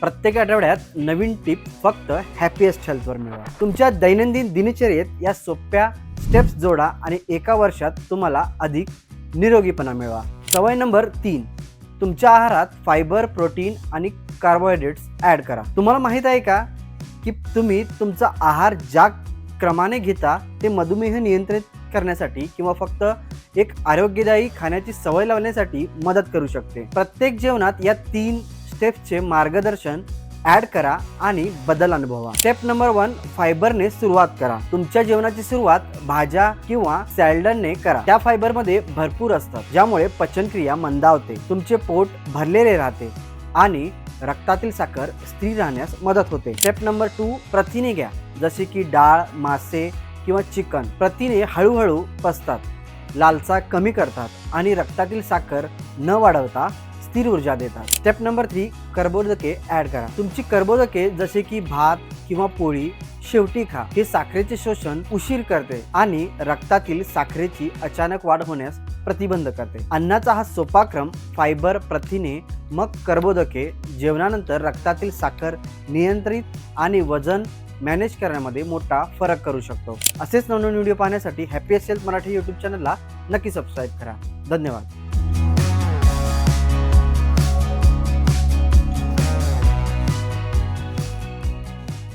प्रत्येक आठवड्यात नवीन टिप फक्त हॅपीएस्ट हेल्थवर मिळवा. तुमच्या दैनंदिन दिनचर्येत या सोप्या स्टेप्स जोडा आणि एका वर्षात तुम्हाला अधिक निरोगीपणा मिळवा. सवय नंबर तीन तुमच्या आहारात फायबर प्रोटीन आणि कार्बोहायड्रेट्स ॲड करा. तुम्हाला माहीत आहे का की तुम्ही तुमचा आहार ज्या क्रमाने घेता ते मधुमेह नियंत्रित करण्यासाठी किंवा फक्त एक आरोग्यदायी खाण्याची सवय लावण्यासाठी मदत करू शकते. प्रत्येक जेवणात या तीन स्टेप्सचे मार्गदर्शन ॲड करा आणि बदल अनुभवा. स्टेप नंबर वन फायबरने सुरुवात करा. तुमच्या जेवणाची सुरुवात भाज्या किंवा सॅलडने करा. त्या फायबरमध्ये भरपूर असतात ज्यामुळे पचनक्रिया मंदावते तुमचे पोट भरलेले राहते आणि रक्तातील साखर स्थिर राहण्यास मदत होते. स्टेप नंबर टू प्रथिने घ्या. जसे की डाळ मासे किंवा चिकन प्रथिने हळूहळू पचतात लालसा कमी करतात आणि रक्तातील साखर न वाढवता स्थिर ऊर्जा देतात. स्टेप नंबर थ्री कर्बोदके ऍड करा. तुमची कर्बोदके जसे की भात किंवा पोळी शेवटी खा. हे साखरेचे शोषण उशीर करते आणि रक्तातील साखरेची अचानक वाढ होण्यास प्रतिबंध करते. अन्नाचा हा सोपाक्रम फायबर प्रथिने मग कर्बोदके जेवणानंतर रक्तातील साखर नियंत्रित आणि वजन मॅनेज करण्यामध्ये मोठा फरक करू शकतो. असेच नवनवीन व्हिडिओ पाहण्यासाठी हॅपी हेल्थ मराठी यूट्यूब चॅनलला नक्की सबस्क्राईब करा. धन्यवाद.